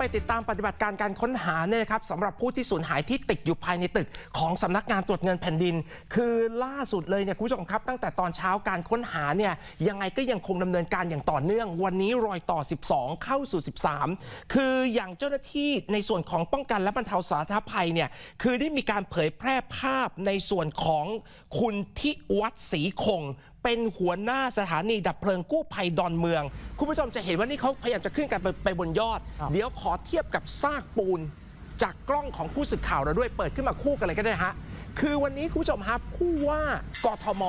ไปติดตามปฏิบัติการการค้นหาเนี่ยครับสำหรับผู้ที่สูญหายที่ติดอยู่ภายในตึกของสำนักงานตรวจเงินแผ่นดิน คือล่าสุดเลยเนี่ยคุณผู้ชมครับ ตั้งแต่ตอนเช้าการค้นหาเนี่ยยังไงก็ยังคงดำเนินการอย่างต่อเนื่อง วันนี้รอยต่อ 12 เข้าสู่ 13 คืออย่างเจ้าหน้าที่ในส่วนของป้องกันและบรรเทาสาธารณภัยเนี่ยคือได้มีการเผยแพร่ภาพในส่วนของคุณทิวัฒน์ศรีคง เป็นหัวหน้าสถานีดับเพลิงกู้ภัยดอนเมือง คุณผู้ชมจะเห็นว่านี่เขาพยายามจะขึ้นกันไปไปบนยอด ครับ เดี๋ยวขอเทียบกับซากปูน จากกล้องของผู้สื่อข่าวเราด้วยเปิดขึ้นมาคู่กันเลยก็ได้ฮะ คือวันนี้คุณผู้ชมฮะผู้ว่ากทม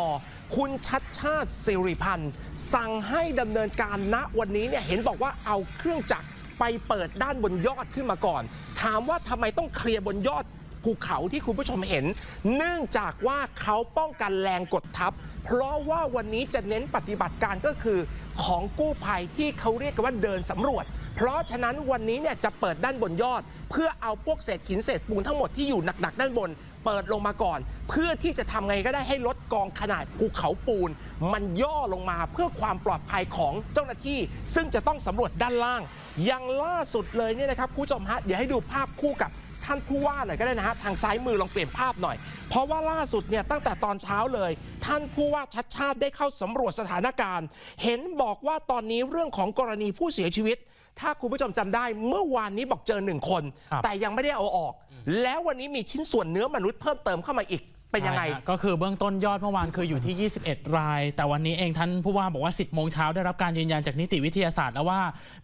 คุณชัดชาติสิริพันธ์ สั่งให้ดำเนินการณวันนี้เนี่ยเห็นบอกว่าเอาเครื่องจักรไปเปิดด้านบนยอดขึ้นมาก่อน ถามว่าทำไมต้องเคลียร์บนยอด ภูเขาที่คุณผู้ชมเห็น เนื่องจากว่าเขาป้องกันแรงกดทับ เพราะว่าวันนี้จะเน้นปฏิบัติการก็คือของกู้ภัยที่เขาเรียกกันว่าเดินสำรวจ เพราะฉะนั้นวันนี้เนี่ยจะเปิดด้านบนยอด เพื่อเอาพวกเศษหินเศษปูนทั้งหมดที่อยู่หนักๆด้านบน เปิดลงมาก่อน เพื่อที่จะทำไงก็ได้ให้ลดกองขนาดภูเขาปูน มันย่อลงมาเพื่อความปลอดภัยของเจ้าหน้าที่ ซึ่งจะต้องสำรวจด้านล่างย่างล่าสุดเลยเนี่ยนะครับคุณผู้ชมฮะเดี๋ยวให้ดูภาพคู่กับ ท่านผู้ว่าหน่อยก็ได้นะฮะทางซ้ายมือลองเปลี่ยนภาพหน่อย เพราะว่าล่าสุดเนี่ยตั้งแต่ตอนเช้าเลย ท่านผู้ว่าชัดชาติได้เข้าสำรวจสถานการณ์ เห็นบอกว่าตอนนี้เรื่องของกรณีผู้เสียชีวิต ถ้าคุณผู้ชมจำได้เมื่อวานนี้บอกเจอหนึ่งคน ครับ แต่ยังไม่ได้เอาออก แล้ววันนี้มีชิ้นส่วนเนื้อมนุษย์เพิ่มเติมเข้ามาอีก เป็นยังไง ใช่ฮะก็คือเบื้องต้นยอดเมื่อวานคืออยู่ที่ 21 ราย แต่วันนี้เองท่านผู้ว่าบอกว่า 10 โมงเช้าได้รับการยืนยันจากนิติวิทยาศาสตร์แล้วว่า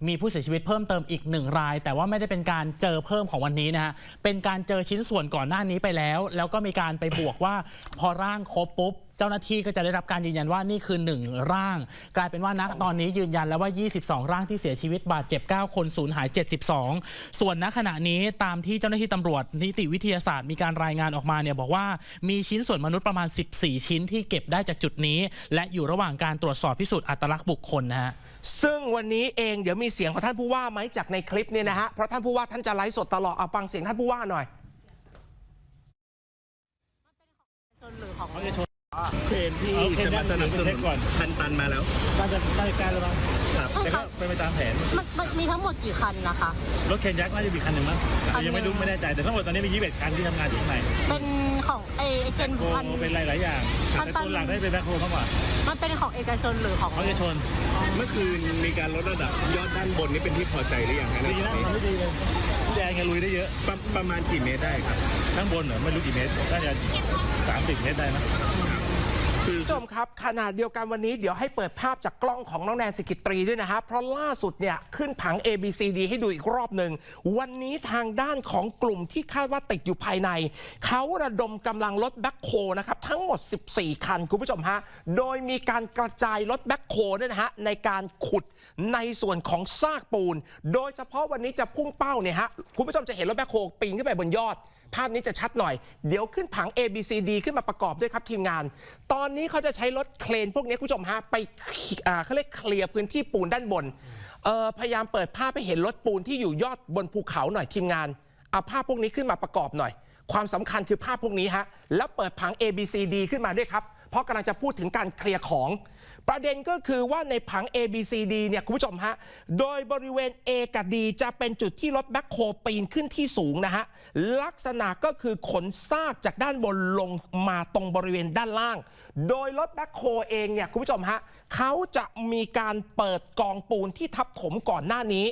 มีผู้เสียชีวิตเพิ่มเติมอีก 1 ราย แต่ว่าไม่ได้เป็นการเจอเพิ่มของวันนี้นะฮะ เป็นการเจอชิ้นส่วนก่อนหน้านี้ไปแล้ว แล้วก็มีการไปบวกว่าพอร่างครบปุ๊บ เจ้าหน้าที่ก็จะได้รับการยืนยันว่านี่คือ 1 ร่าง กลายเป็นว่าณตอนนี้ยืนยันแล้วว่า 22 ร่างที่เสียชีวิตบาดเจ็บ 9 คนสูญหาย 72 ส่วนณขณะนี้ตามที่เจ้าหน้าที่ตำรวจนิติวิทยาศาสตร์มีการรายงานออกมาเนี่ยบอกว่ามีชิ้นส่วนมนุษย์ประมาณ 14 ชิ้นที่เก็บได้จากจุดนี้ และอยู่ระหว่างการตรวจสอบพิสูจน์อัตลักษณ์บุคคลนะฮะซึ่งวันนี้เองเดี๋ยวมีเสียงของท่านผู้ว่าไหมจากในคลิปเนี่ยนะฮะเพราะท่านผู้ว่าท่านจะไลฟ์สดตลอดเอาฟังเสียงท่านผู้ว่าหน่อย ชนหรือของ เขาจะชนเครนที่เอาเครนจะมาสนับสนุเช็นคก่อนพันตันมาแล้วน่าจะน่าจะใกล้แล้วมั้งครับแต่ก็เป็นไปตามแผนมันมันมีทั้งหมดกี่คันนะคะ รถเคนยักษ์น่าจะมีคันหนึ่งมั้งคันหนึ่งยังไม่รู้ไม่แน่ใจแต่ทั้งหมดตอนนี้มี 21 คันที่ทำงานอยู่ข้างในเป็นของเอเอเกนโคพันเป็นหลายๆอย่างคันแต่ตันตัวหลักได้เป็นแบ็คโฮมากกว่ามันเป็นของเอกชนหรือของเขาจะชน เมื่อคืนมีการลดระดับยอดด้านบนนี่เป็นที่พอใจหรือยังฮะดีนะทำได้ดีเลยแดงไงลุยได้เยอะประประมาณกี่เมตรได้ครับข้างบนเหรอไม่รู้กี่เมตรน่าจะ30เมตรได้นะคือ ผู้ชมครับขณะเดียวกันวันนี้เดี๋ยวให้เปิดภาพจากกล้องของน้องแนนสกิตรีด้วยนะฮะเพราะล่าสุดเนี่ยขึ้นผัง A B C D ให้ดูอีกรอบหนึ่ง วันนี้ทางด้านของกลุ่มที่คาดว่าติดอยู่ภายใน เขาระดมกำลังรถแบ็คโฮนะครับ ทั้งหมด 14 คัน คุณผู้ชมฮะ โดยมีการกระจายรถแบ็คโฮด้วยนะฮะในการขุดในส่วนของซากปูน โดยเฉพาะวันนี้จะพุ่งเป้าเนี่ยฮะคุณผู้ชมจะเห็นรถแบ็คโฮปีนขึ้นไปบนยอด ภาพนี้จะชัดหน่อย เดี๋ยวขึ้นผัง A B C D ขึ้นมาประกอบด้วยครับทีมงาน ตอนนี้เขาจะใช้รถเครนพวกนี้คุณผู้ชมฮะไปเขาเรียกเคลียร์พื้นที่ปูนด้านบนพยายามเปิดภาพไปเห็นรถปูนที่อยู่ยอดบนภูเขาหน่อยทีมงานเอาภาพพวกนี้ขึ้นมาประกอบหน่อย ความสำคัญคือภาพพวกนี้ฮะแล้วเปิดผัง A B C D ขึ้นมาด้วยครับ เพราะกำลังจะพูดถึงการเคลียร์ของ ประเด็นก็คือว่าในผัง A B C D เนี่ยคุณผู้ชมฮะ โดยบริเวณ A กับ D จะเป็นจุดที่รถแบ็คโฮปีนขึ้นที่สูงนะฮะ ลักษณะก็คือขนซากจากด้านบนลงมาตรงบริเวณด้านล่าง โดยรถแบ็คโฮเองเนี่ยคุณผู้ชมฮะเขาจะมีการเปิดกองปูนที่ทับถมก่อนหน้านี้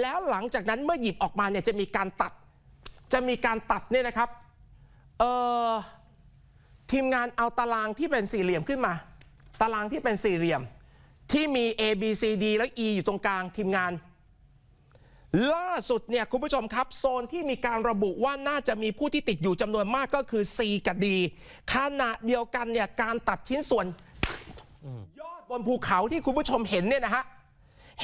แล้วหลังจากนั้นเมื่อหยิบออกมาเนี่ยจะมีการตัด จะมีการตัดเนี่ยนะครับ เออ ทีมงานเอาตารางที่เป็นสี่เหลี่ยมขึ้นมา ตารางที่เป็นสี่เหลี่ยม ที่มี A B C D และ E อยู่ตรงกลางทีมงาน ล่าสุดเนี่ยคุณผู้ชมครับ โซนที่มีการระบุว่าน่าจะมีผู้ที่ติดอยู่จำนวนมากก็คือ C กับ D ขณะเดียวกันเนี่ยการตัดชิ้นส่วน ยอดบนภูเขาที่คุณผู้ชมเห็นเนี่ยนะฮะ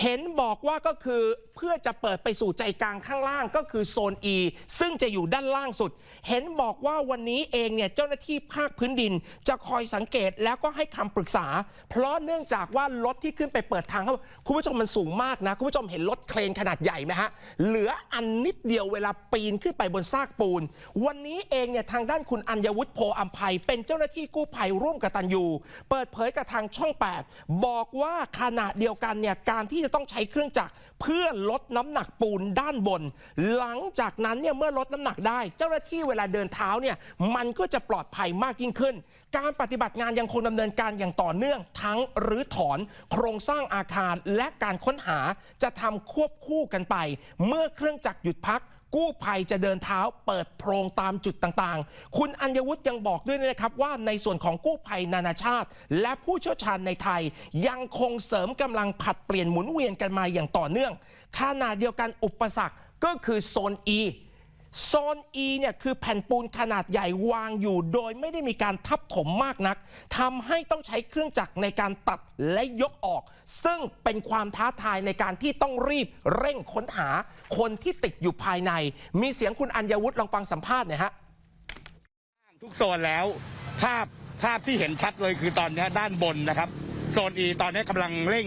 เห็นบอกว่าก็คือเพื่อจะเปิดไปสู่ใจกลางข้างล่างก็คือโซน E ซึ่งจะอยู่ด้านล่างสุด เห็นบอกว่าวันนี้เองเนี่ยเจ้าหน้าที่ภาคพื้นดิน จะคอยสังเกตแล้วก็ให้คำปรึกษา เพราะเนื่องจากว่ารถที่ขึ้นไปเปิดทางเขาคุณผู้ชมมันสูงมากนะ คุณผู้ชมเห็นรถเครนขนาดใหญ่ไหมฮะ เหลืออันนิดเดียวเวลาปีนขึ้นไปบนซากปูน วันนี้เองเนี่ยทางด้านคุณอัญวุฒิโพอัมภัยเป็นเจ้าหน้าที่กู้ภัยร่วมกับตันยูเปิดเผยกับทางช่อง 8 บอกว่าขณะเดียวกันเนี่ยการที่ที่จะต้องใช้เครื่องจักรเพื่อลดน้ำหนักปูนด้านบน หลังจากนั้นเนี่ยเมื่อลดน้ำหนักได้ เจ้าหน้าที่เวลาเดินเท้าเนี่ยมันก็จะปลอดภัยมากยิ่งขึ้น การปฏิบัติงานยังคงดำเนินการอย่างต่อเนื่อง ทั้งรื้อถอน โครงสร้างอาคารและการค้นหาจะทำควบคู่กันไป เมื่อเครื่องจักรหยุดพัก กู้ภัยจะเดินเท้าเปิดโพรงตามจุดต่างๆ คุณอัญวุฒิยังบอกด้วยนะครับว่าในส่วนของกู้ภัยนานาชาติ และผู้เชี่ยวชาญในไทย ยังคงเสริมกำลังผลัดเปลี่ยนหมุนเวียนกันมาอย่างต่อเนื่องขณะเดียวกันอุปสรรคก็คือโซน E โซน E เนี่ยคือแผ่นปูนขนาดใหญ่วางอยู่ โดยไม่ได้มีการทับถมมากนักทำให้ต้องใช้เครื่องจักรในการตัดและยกออก ซึ่งเป็นความท้าทายในการที่ต้องรีบเร่งค้นหาคนที่ติดอยู่ภายใน มีเสียงคุณอัญญวุฒิลองฟังสัมภาษณ์หน่อยฮะทุกโซนแล้วภาพภาพที่เห็นชัดเลยคือตอนนี้ด้านบนนะครับ โซน E ตอนนี้กำลังเร่ง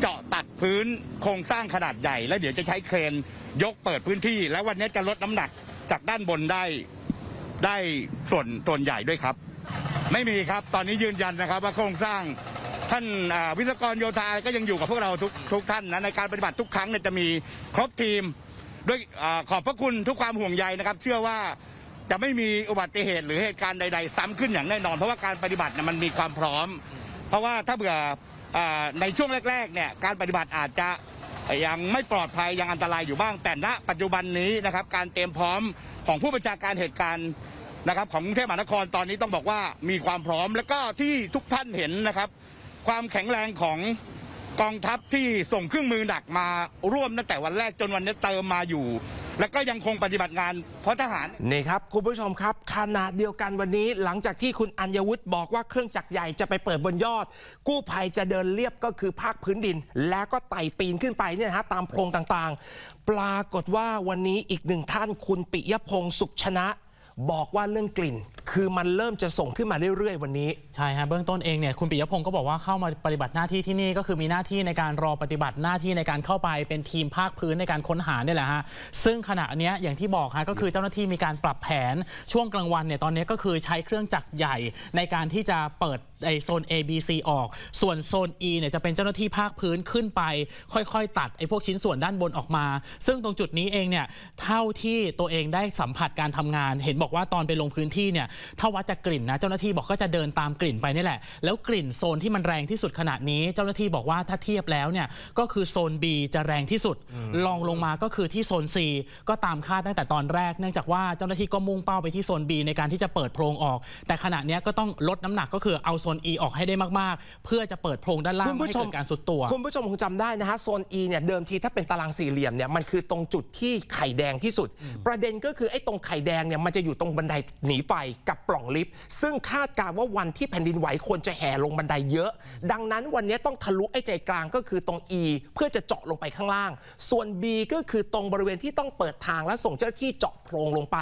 เจาะตัด พื้นโครงสร้างขนาดใหญ่ แล้วเดี๋ยวจะใช้เครนยกเปิดพื้นที่ แล้ววันนี้จะลดน้ำหนักจากด้านบนได้ได้ส่วนส่วนใหญ่ด้วยครับ ไม่มีครับตอนนี้ยืนยันนะครับ ว่าโครงสร้างท่านวิศวกรโยธาก็ยังอยู่กับพวกเราทุกทุกท่านนะในการปฏิบัติทุกครั้งเนี่ยจะมีครบทีม ด้วยอขอบพระคุณทุกความห่วงใยนะครับ เชื่อว่าจะไม่มีอุบัติเหตุหรือเหตุการณ์ใด ๆ ซ้ำขึ้นอย่างแน่นอน เพราะว่าการปฏิบัตินี่มันมีความพร้อม เพราะว่าถ้าเบื่อ ในช่วงแรกๆเนี่ยการปฏิบัติอาจจะยังไม่ปลอดภัยยังอันตรายอยู่บ้าง แต่ณปัจจุบันนี้นะครับการเตรียมพร้อมของผู้บัญชาการเหตุการณ์นะครับของกรุงเทพมหานครตอนนี้ต้องบอกว่ามีความพร้อม แล้วก็ที่ทุกท่านเห็นนะครับ ความแข็งแรงของกองทัพที่ส่งเครื่องมือหนักมาร่วมตั้งแต่วันแรกจนวันนี้เติมมาอยู่ และก็ยังคงปฏิบัติงานเพราะทหารนี่ครับคุณผู้ชมครับขณะเดียวกันวันนี้หลังจากที่คุณอัญวุฒิบอกว่าเครื่องจักรใหญ่จะไปเปิดบนยอด กู้ภัยจะเดินเรียบก็คือภาคพื้นดิน แล้วก็ไต่ปีนขึ้นไปเนี่ยฮะตามโพรงต่างๆ ปรากฏว่าวันนี้อีกหนึ่งท่านคุณปิยพงศ์สุขชนะ บอกว่าเรื่องกลิ่นคือมันเริ่มจะส่งขึ้นมาเรื่อยๆ วันนี้ ใช่ฮะเบื้องต้นเองเนี่ยคุณปิยพงศ์ก็บอกว่าเข้ามาปฏิบัติหน้าที่ที่นี่ก็คือมีหน้าที่ในการรอปฏิบัติหน้าที่ในการเข้าไปเป็นทีมภาคพื้นในการค้นหาเนี่ยแหละฮะซึ่งขณะเนี้ยอย่างที่บอกฮะก็คือเจ้าหน้าที่มีการปรับแผนช่วงกลางวันเนี่ยตอนนี้ก็คือใช้เครื่องจักรใหญ่ในการที่จะเปิด ไอโซน A B C ออก ส่วนโซน E เนี่ยจะเป็นเจ้าหน้าที่ภาคพื้นขึ้นไป ค่อยๆ ตัดไอพวกชิ้นส่วนด้านบนออกมา ซึ่งตรงจุดนี้เองเนี่ยเท่าที่ตัวเองได้สัมผัสการทำงาน เห็นบอกว่าตอนไปลงพื้นที่เนี่ยถ้าวัดจากกลิ่นนะเจ้าหน้าที่บอกก็จะเดินตามกลิ่นไปนี่แหละ แล้วกลิ่นโซนที่มันแรงที่สุดขนาดนี้ เจ้าหน้าที่บอกว่าถ้าเทียบแล้วเนี่ยก็คือโซน B จะแรงที่สุดลองลงมาก็คือที่โซน C ก็ตามคาดตั้งแต่ตอนแรก เนื่องจากว่าเจ้าหน้าที่ก็มุ่งเป้าไปที่โซน B ในการที่จะเปิดโพรงออก แต่ขณะเนี้ยก็ต้องลดน้ำหนักก็คือเอาโซน E ออกให้ได้มากๆ เพื่อจะเปิดโพรงด้านล่างคุณไม่ผู้ให้ชมเกิดการสุดตัว คุณผู้ชมคงจำได้นะฮะโซน E เนี่ยเดิมทีถ้าเป็นตารางสี่เหลี่ยมเนี่ยมันคือตรงจุดที่ไข่แดงที่สุด ประเด็นก็คือไอ้ตรงไข่แดงเนี่ยมันจะอยู่ตรงบันไดหนีไฟกับปล่องลิฟต์ซึ่งคาดการณ์ว่าวันที่แผ่นดินไหวควรจะแห่ลงบันไดเยอะ ดังนั้นวันนี้ต้องทะลุไอ้ใจกลางก็คือตรง E เพื่อจะเจาะลงไปข้างล่าง ส่วน B ก็คือตรงบริเวณที่ต้องเปิดทางและส่งเจ้าหน้าที่เจาะโพรงลงไป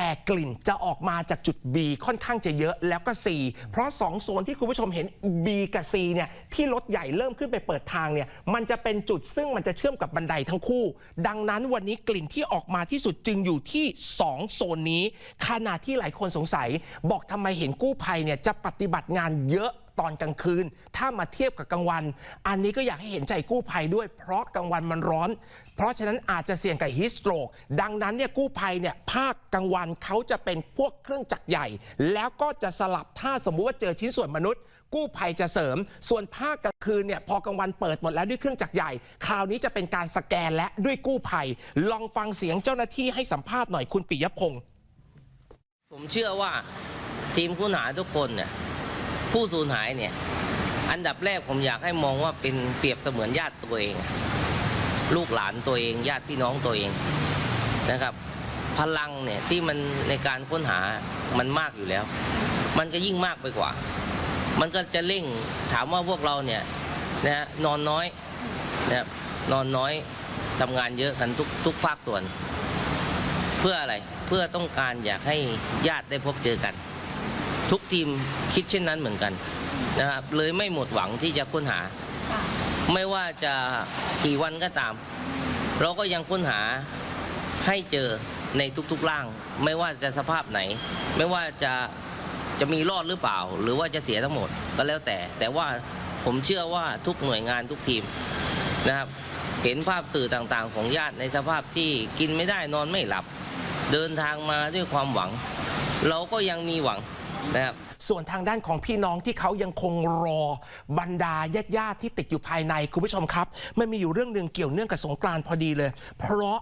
แต่กลิ่นจะออกมาจากจุด B ค่อนข้างจะเยอะแล้วก็ C เพราะ 2 โซนที่คุณผู้ชมเห็น B กับ C เนี่ยที่รถใหญ่เริ่มขึ้นไปเปิดทางเนี่ยมันจะเป็นจุดซึ่งมันจะเชื่อมกับบันไดทั้งคู่ ดังนั้นวันนี้กลิ่นที่ออกมาที่สุดจึงอยู่ที่ 2 โซนนี้ขณะที่หลายคนสงสัย บอกทำไมเห็นกู้ภัยเนี่ยจะปฏิบัติงานเยอะ ตอนกลางคืน ถ้ามาเทียบกับกลางวัน อันนี้ก็อยากให้เห็นใจกู้ภัยด้วย เพราะกลางวันมันร้อน เพราะฉะนั้นอาจจะเสี่ยงกับฮิสโตรก ดังนั้นเนี่ยกู้ภัยเนี่ยภาคกลางวันเขาจะเป็นพวกเครื่องจักรใหญ่ แล้วก็จะสลับถ้าสมมุติว่าเจอชิ้นส่วนมนุษย์ กู้ภัยจะเสริม ส่วนภาคกลางคืนเนี่ยพอกลางวันเปิดหมดแล้วด้วยเครื่องจักรใหญ่ คราวนี้จะเป็นการสแกนและด้วยกู้ภัย ลองฟังเสียงเจ้าหน้าที่ให้สัมภาษณ์หน่อยคุณปิยพงศ์ผมเชื่อว่าทีมค้นหาทุกคนเนี่ย ผู้สูญหายเนี่ยอันดับแรกผมอยากให้มองว่าเป็นเปรียบเสมือนญาติตัวเอง ลูกหลานตัวเอง ญาติพี่น้องตัวเองนะครับ พลังเนี่ยที่มันในการค้นหามันมากอยู่แล้ว มันก็ยิ่งมากไปกว่า มันก็จะเร่งถามว่าพวกเราเนี่ยนะฮะนอนน้อยนะครับนอนน้อยทำงานเยอะกันทุกทุกภาคส่วน เพื่ออะไรเพื่อต้องการอยากให้ญาติได้พบเจอกัน ทุกทีมคิดเช่นนั้นเหมือนกันนะครับเลยไม่หมดหวังที่จะค้นหา ไม่ว่าจะกี่วันก็ตาม เราก็ยังค้นหาให้เจอในทุกๆร่าง ไม่ว่าจะสภาพไหน ไม่ว่าจะจะมีรอดหรือเปล่า หรือว่าจะเสียทั้งหมดก็แล้วแต่ แต่ว่าผมเชื่อว่าทุกหน่วยงานทุกทีมนะครับ เห็นภาพสื่อต่างๆ ของญาติในสภาพที่กินไม่ได้นอนไม่หลับ เดินทางมาด้วยความหวัง เราก็ยังมีหวัง นะครับ ส่วนทางด้านของพี่น้องที่เขายังคงรอบรรดาญาติญาติๆที่ติดอยู่ภายในคุณผู้ชมครับ มันมีอยู่เรื่องหนึ่งเกี่ยวเนื่องกับสงกรานต์พอดีเลย เพราะ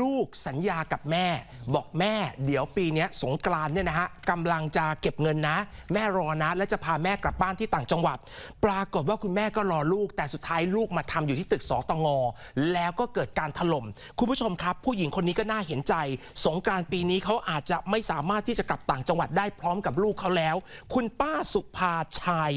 ลูกสัญญากับแม่ บอกแม่เดี๋ยวปีนี้สงกรานเนี่ยนะฮะกำลังจะเก็บเงินนะ แม่รอนะ และจะพาแม่กลับบ้านที่ต่างจังหวัด ปรากฏว่าคุณแม่ก็รอลูก แต่สุดท้ายลูกมาทำอยู่ที่ตึกสตงแล้วก็เกิดการถล่มคุณผู้ชมครับ ผู้หญิงคนนี้ก็น่าเห็นใจ สงกรานปีนี้เขาอาจจะไม่สามารถที่จะกลับต่างจังหวัดได้พร้อมกับลูกเขาแล้ว คุณป้าสุภาชัย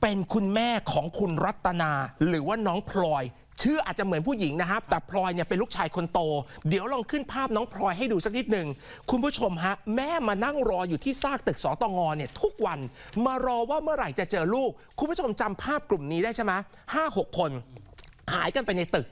เป็นคุณแม่ของคุณรัตนา หรือว่าน้องพลอย ชื่ออาจจะเหมือนผู้หญิงนะครับ แต่พลอยเนี่ยเป็นลูกชายคนโต เดี๋ยวลองขึ้นภาพน้องพลอยให้ดูสักนิดหนึ่ง คุณผู้ชมฮะ แม่มานั่งรออยู่ที่ซากตึกสตงเนี่ยทุกวัน มารอว่าเมื่อไหร่จะเจอลูก คุณผู้ชมจำภาพกลุ่มนี้ได้ใช่ไหมห้าหกคน หายกันไปในตึก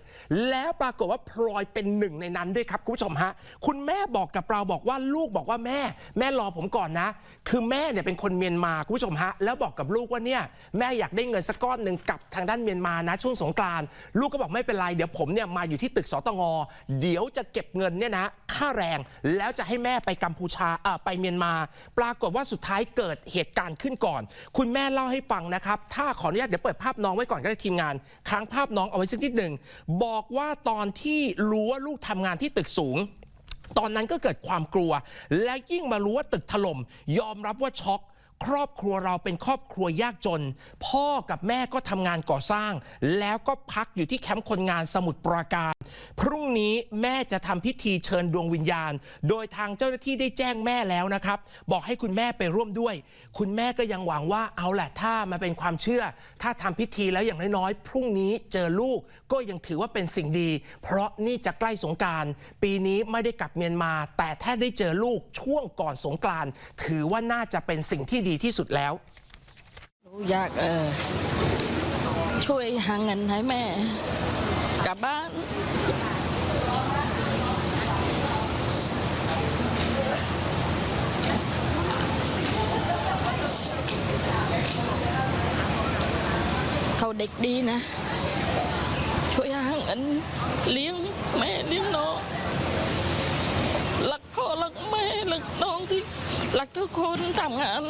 แล้วปรากฏว่าพลอยเป็นหนึ่งในนั้นด้วยครับคุณผู้ชมฮะคุณแม่บอกกับเราบอกว่าลูกบอกว่าแม่ แม่รอผมก่อนนะ คือแม่เนี่ยเป็นคนเมียนมาคุณผู้ชมฮะแล้วบอกกับลูกว่าเนี่ยแม่อยากได้เงินสักก้อนหนึ่งกับทางด้านเมียนมานะ ช่วงสงกรานลูกก็บอกไม่เป็นไรเดี๋ยวผมเนี่ยมาอยู่ที่ตึกสตงเดี๋ยวจะเก็บเงินเนี่ยนะค่าแรง แล้วจะให้แม่ไปกัมพูชาเอ่อไปเมียนมา ปรากฏว่าสุดท้ายเกิดเหตุการณ์ขึ้นก่อน คุณแม่เล่าให้ฟังนะครับ ถ้าขออนุญาตเดี๋ยวเปิดภาพน้องไว้ก่อนก็ได้ทีมงาน ค้างภาพน้องเอาไว้สักนิดหนึ่งบอกว่าตอนที่รู้ว่าลูกทำงานที่ตึกสูง ตอนนั้นก็เกิดความกลัว และยิ่งมารู้ว่าตึกถล่มยอมรับว่าช็อก ครอบครัวเราเป็นครอบครัวยากจน พ่อกับแม่ก็ทำงานก่อสร้าง แล้วก็พักอยู่ที่แคมป์คนงานสมุทรปราการ พรุ่งนี้แม่จะทำพิธีเชิญดวงวิญญาณ โดยทางเจ้าหน้าที่ได้แจ้งแม่แล้วนะครับ บอกให้คุณแม่ไปร่วมด้วย คุณแม่ก็ยังหวังว่าเอาแหละถ้ามาเป็นความเชื่อ ถ้าทำพิธีแล้วอย่างน้อยๆพรุ่งนี้เจอลูกก็ยังถือว่าเป็นสิ่งดี เพราะนี่จะใกล้สงการปีนี้ไม่ได้กลับเมียนมา แต่ถ้าได้เจอลูกช่วงก่อนสงกรานถือว่าน่าจะเป็นสิ่งที่ดีที่สุดแล้วอยากเออช่วยหาเงินให้แม่กลับบ้าน เขาเด็กดีนะ ช่วยหาเงินเลี้ยงแม่เลี้ยงน้องรักพ่อรักแม่รักน้องที่ รักทุกคนทำงาน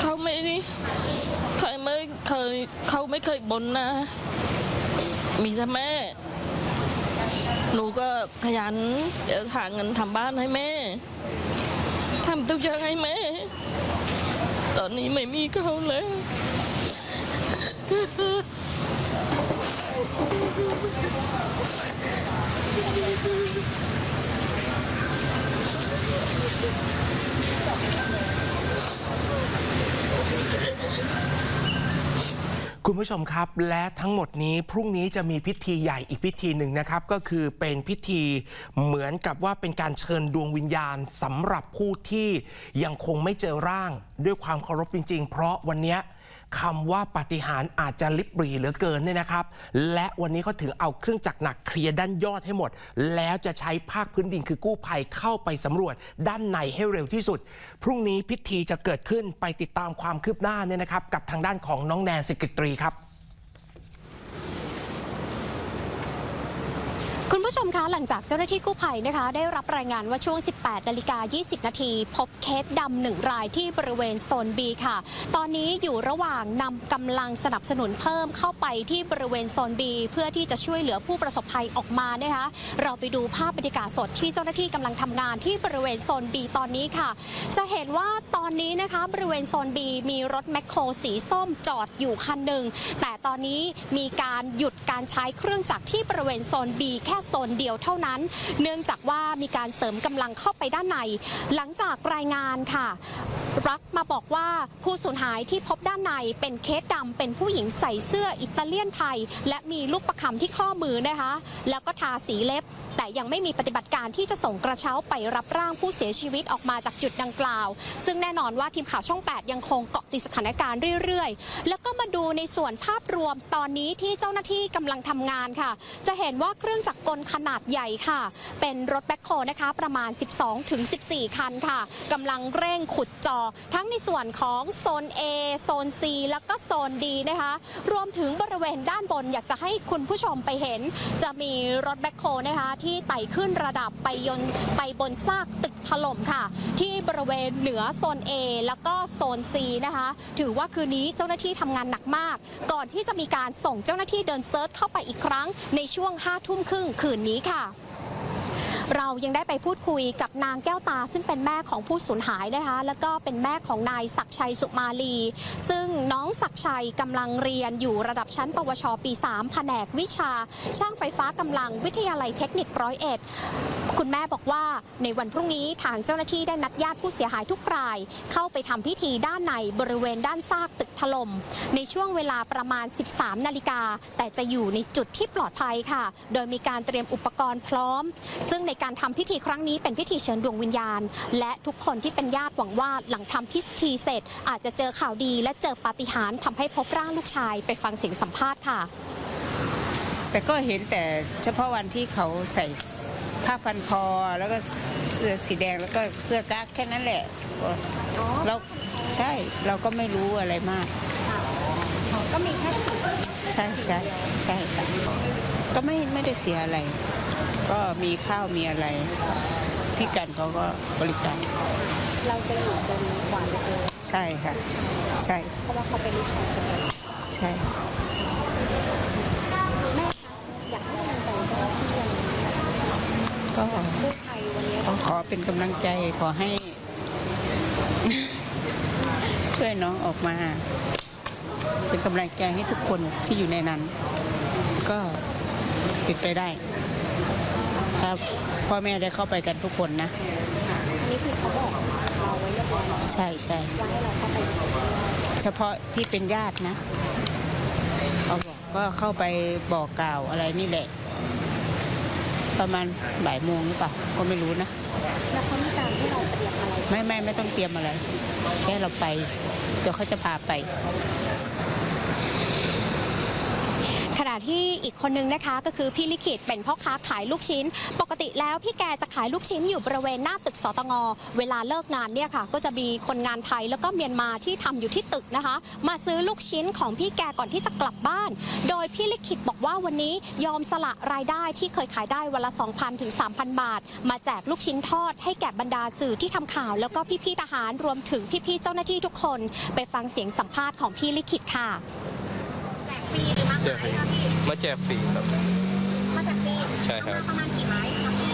เขาไม่เคยไม่เคยเขาไม่เคยบ่นนะ มีแต่แม่ หนูก็ขยันหาเงินทำบ้านให้แม่ทำทุกอย่างให้แม่ ตอนนี้ไม่มีเขาแล้ว คุณผู้ชมครับ และทั้งหมดนี้พรุ่งนี้จะมีพิธีใหญ่อีกพิธีหนึ่งนะครับ ก็คือเป็นพิธีเหมือนกับว่าเป็นการเชิญดวงวิญญาณสำหรับผู้ที่ยังคงไม่เจอร่าง ด้วยความเคารพจริง ๆ เพราะวันนี้ คำว่าปฏิหารอาจจะลิบหรีเหลือเกินเนี่ยนะครับ และวันนี้เขาถึงเอาเครื่องจักรหนักเคลียร์ด้านยอดให้หมด แล้วจะใช้ภาคพื้นดินคือกู้ภัยเข้าไปสำรวจด้านในให้เร็วที่สุด พรุ่งนี้พิธีจะเกิดขึ้นไปติดตามความคืบหน้าเนี่ยนะครับ กับทางด้านของน้องแนนสิกิตรีครับ คุณ ผู้ชมคะหลังจากเจ้าหน้าที่กู้ภัยนะคะ ได้รับรายงานว่าช่วง 18นาฬิกา20 นาที พบเคสดำหนึ่งรายที่บริเวณโซน B ค่ะ ตอนนี้อยู่ระหว่างนำกำลังสนับสนุนเพิ่มเข้าไปที่บริเวณโซน B เพื่อที่จะช่วยเหลือผู้ประสบภัยออกมานะคะ เราไปดูภาพบรรยากาศสดที่เจ้าหน้าที่กำลังทำงานที่บริเวณโซน B ตอนนี้ค่ะ จะเห็นว่าตอนนี้นะคะบริเวณโซน B มีรถแมคโครสีส้มจอดอยู่คันหนึ่งแต่ตอนนี้มีการหยุดการใช้เครื่องจักรที่บริเวณโซน B แค่โซนเดียวเท่านั้น เนื่องจากว่ามีการเสริมกำลังเข้าไปด้านใน หลังจากรายงานค่ะ รักมาบอกว่าผู้สูญหายที่พบด้านในเป็นเคสดำเป็นผู้หญิงใส่เสื้ออิตาเลียนไทย และมีลูกประคำที่ข้อมือนะคะ แล้วก็ทาสีเล็บ แต่ยังไม่มีปฏิบัติการที่จะส่งกระเช้าไปรับร่างผู้เสียชีวิตออกมาจากจุดดังกล่าว ซึ่งแน่นอนว่าทีมข่าวช่อง 8 ยังคงเกาะติดสถานการณ์เรื่อยๆ แล้วก็มาดูในส่วนภาพรวมตอนนี้ที่เจ้าหน้าที่กำลังทำงานค่ะ จะเห็นว่าเครื่องจักรกลขนาดใหญ่ค่ะ เป็นรถแบ็คโฮนะคะประมาณ 12-14 คันค่ะกำลังเร่งขุดจอ ทั้งในส่วนของโซน A โซน C แล้วก็โซน D นะคะ รวมถึงบริเวณด้านบนอยากจะให้คุณผู้ชมไปเห็น จะมีรถแบ็คโฮนะคะที่ไต่ขึ้นระดับไปยนไปบนซากตึกถล่มค่ะ ที่บริเวณเหนือโซน A แล้วก็โซน C นะคะ ถือว่าคืนนี้เจ้าหน้าที่ทำงานหนักมาก ก่อนที่จะมีการส่งเจ้าหน้าที่เดินเซิร์ชเข้าไปอีกครั้งในช่วง5ทุ่มครึ่งคืนนี้ค่ะ เรายังได้ไปพูดคุยกับนางแก้วตา ซึ่งเป็นแม่ของผู้สูญหายนะคะแล้วก็เป็นแม่ของนายศักชัยสุมาลี ซึ่งน้องศักชัยกำลังเรียนอยู่ระดับชั้น ปวชปี 3 แผนกวิชา ช่างไฟฟ้ากำลังวิทยาลัยเทคนิคร้อยเอ็ด คุณแม่บอกว่าในวันพรุ่งนี้ทางเจ้าหน้าที่ได้นัดญาติผู้เสียหายทุกราย เข้าไปทำพิธีด้านในบริเวณด้านซากตึกถล่มในช่วงเวลาประมาณ 13 นาฬิกา แต่จะอยู่ในจุดที่ปลอดภัยค่ะ โดยมีการเตรียมอุปกรณ์พร้อม ซึ่งในการทำพิธีครั้งนี้เป็นพิธีเชิญดวงวิญญาณ และทุกคนที่เป็นญาติหวังว่าหลังทำพิธีเสร็จ อาจจะเจอข่าวดีและเจอปาฏิหาริย์ทำให้พบร่างลูกชายไปฟังเสียงสัมภาษณ์ค่ะ แต่ก็เห็นแต่เฉพาะวันที่เขาใส่ ผ้าพันคอแล้วก็เสื้อสีแดงแล้วก็เสื้อกั๊กแค่นั้นแหละก็เราใช่เราก็ไม่รู้อะไรมาก ก็มีแค่ใช่ใช่ใช่ค่ะก็ไม่ไม่ได้เสียอะไร ก็มีข้าวมีอะไรพี่กันเขาก็บริการ เราจะอยู่จนกว่าจะเจอใช่ค่ะ ใช่เพราะว่าเขาเป็นลูกชายคนเดียวใช่ แม่คะอยากให้กำลังใจเจ้าหน้าที่ยังไง ก็ขอขอเป็นกำลังใจขอให้ ช่วยน้องออกมา เป็นกำลังใจให้ทุกคนที่อยู่ในนั้น ก็ติดไปได้ ครับพ่อแม่ได้เข้าไปกันทุกคนนะนนี้คือเขาบอกเราไว้เรียบร้อยใช่ใช่ให้เราเข้าไปเฉพาะที่เป็นญาตินะเขาบอกก็เข้าไปบอกกล่าวอะไรนี่แหละ ประมาณบ่ายโมงหรือเปล่าก็ไม่รู้นะแล้วเขามีการให้เราเตรียมอะไรไม่ไม่ไม่ต้องเตรียมอะไร แค่เราไปเดี๋ยวเขาจะพาไป ขณะ ที่อีกคนนึงนะคะ ก็คือพี่ลิขิตเป็นพ่อค้าขายลูกชิ้น ปกติแล้วพี่แกจะขายลูกชิ้นอยู่บริเวณหน้าตึกสตงเวลาเลิกงานเนี่ยค่ะ ก็จะมีคนงานไทยแล้วก็เมียนมาที่ทำอยู่ที่ตึกนะคะ มาซื้อลูกชิ้นของพี่แกก่อนที่จะกลับบ้าน โดยพี่ลิขิตบอกว่าวันนี้ยอมสละรายได้ที่เคยขายได้วันละ 2,000 ถึง 3,000 บาท มาแจกลูกชิ้นทอดให้แก่บรรดาสื่อที่ทำข่าว แล้วก็พี่ๆทหารรวมถึงพี่ๆเจ้าหน้าที่ทุกคน ไปฟังเสียงสัมภาษณ์ของพี่ลิขิตค่ะแจกฟรีหรือ มาขายคะพี่มาแจกฟรีครับ มาจากที่ใช่ครับ ประมาณกี่ไม้คะพี่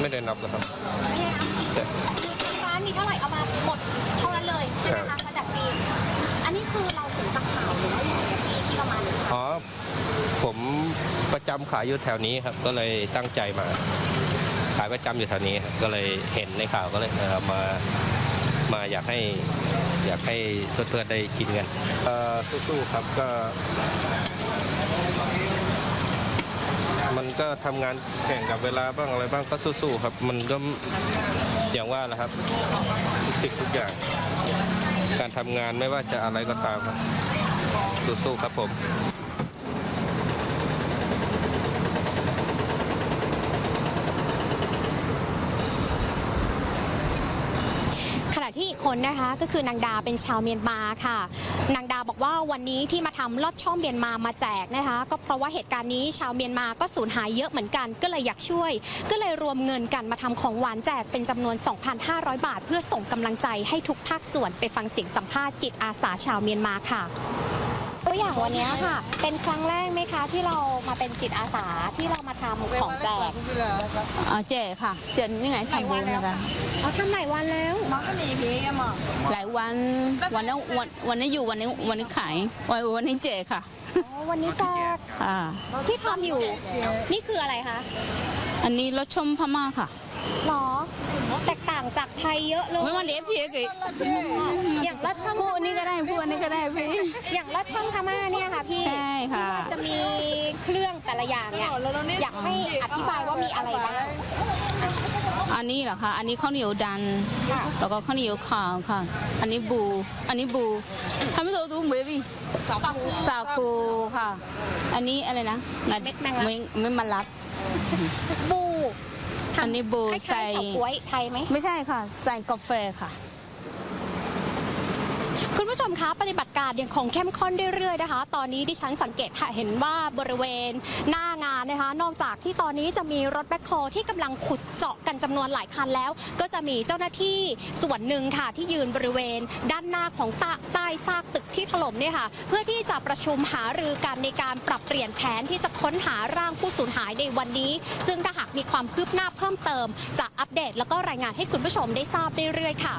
ไม่ได้นับนะครับไม่ใช่นะใช่คือร้านมีเท่าไหร่เอามาหมดเท่านั้นเลยใช่ไหมครัคะบมาจากฟรีอันนี้คือเราถึงจากข่าวหรือว่ายังไงพี่ที่เรามาเนี่ยอ๋อผมประจำขายอยู่แถวนี้ครับ ก็เลยตั้งใจมา ขายประจำอยู่แถวนี้ครับก็เลยเห็นในข่าวก็เลยเออมามาอยากให้อยากให้เพื่อนๆได้กินกันเอ่อสู้ๆครับก็ มันก็ทำงานแข่งกับเวลาบ้างอะไรบ้างก็สู้ๆครับ มันก็อย่างว่าแหละครับทุกสิ่งทุกอย่าง การทำงานไม่ว่าจะอะไรก็ตามครับสู้ๆครับผม ขณะ ที่อีกคนนะคะก็คือนางดาเป็นชาวเมียนมาค่ะ นางดาบอกว่าวันนี้ที่มาทำลอดช่องเมียนมามาแจกนะคะ ก็เพราะว่าเหตุการณ์นี้ชาวเมียนมาก็สูญหายเยอะเหมือนกัน ก็เลยอยากช่วย ก็เลยรวมเงินกันมาทำของหวานแจกเป็นจำนวน 2,500 บาท เพื่อส่งกำลังใจให้ทุกภาคส่วนไปฟังเสียงสัมภาษณ์จิตอาสาชาวเมียนมาค่ะ อย่างวันนี้ค่ะ เป็นครั้งแรกไหมคะที่เรามาเป็นจิตอาสาที่เรามาทำของแจกอ๋อเจค่ะเจนี่ไงทำบุญนะคะเอาทำหลายวันแล้วหลายวันวันนั้นวันวันนี้อยู่วันนี้วันนี้ขายวันวันนี้เจค่ะอ๋อวันนี้แจกอ่าที่ทำอยู่ นี่คืออะไรคะอันนี้รถชมพม่าค่ะหรอแตกต่าง จากไทยเยอะเลยไม่มันเด็กพี่กี่อย่างลอดช่องพูดอันนี้ก็ได้พูดอันนี้ก็ได้พี่ อย่างลอดช่องพม่าเนี่ยค่ะพี่ใช่ค่ะที่ว่าจะมีเครื่องแต่ละอย่างเนี่ยอยากให้อธิบายว่ามีอะไรบ้างอันนี้เหรอคะอันนี้ข้าวเหนียวดัน แล้วก็ข้าวเหนียวขาวค่ะ อันนี้บู อันนี้บูทำให้ตัวดูเหมือนพี่สาคูค่ะ อันนี้อะไรนะเม็ดแมงลักเม็ดเม็ดมันลัดบู อันนี้บูคล้ายๆใส่เฉาก๊วยไทยไหม ไม่ใช่ค่ะ ใส่กาแฟค่ะ คุณผู้ชมคะปฏิบัติการยังคงเข้มข้นเรื่อยๆนะคะ ตอนนี้ดิฉันสังเกตเห็นว่าบริเวณหน้างานนะคะ นอกจากที่ตอนนี้จะมีรถแบ็คโฮที่กำลังขุดเจาะกันจำนวนหลายคันแล้ว ก็จะมีเจ้าหน้าที่ส่วนหนึ่งค่ะ ที่ยืนบริเวณ ด้านหน้าของตะใต้ซากตึกที่ถล่มเนี่ยค่ะ เพื่อที่จะประชุมหารือกันในการปรับเปลี่ยนแผนที่จะค้นหาร่างผู้สูญหายในวันนี้ ซึ่งถ้าหากมีความคืบหน้าเพิ่มเติมจะอัปเดต แล้วก็รายงานให้คุณผู้ชมได้ทราบเรื่อยๆค่ะ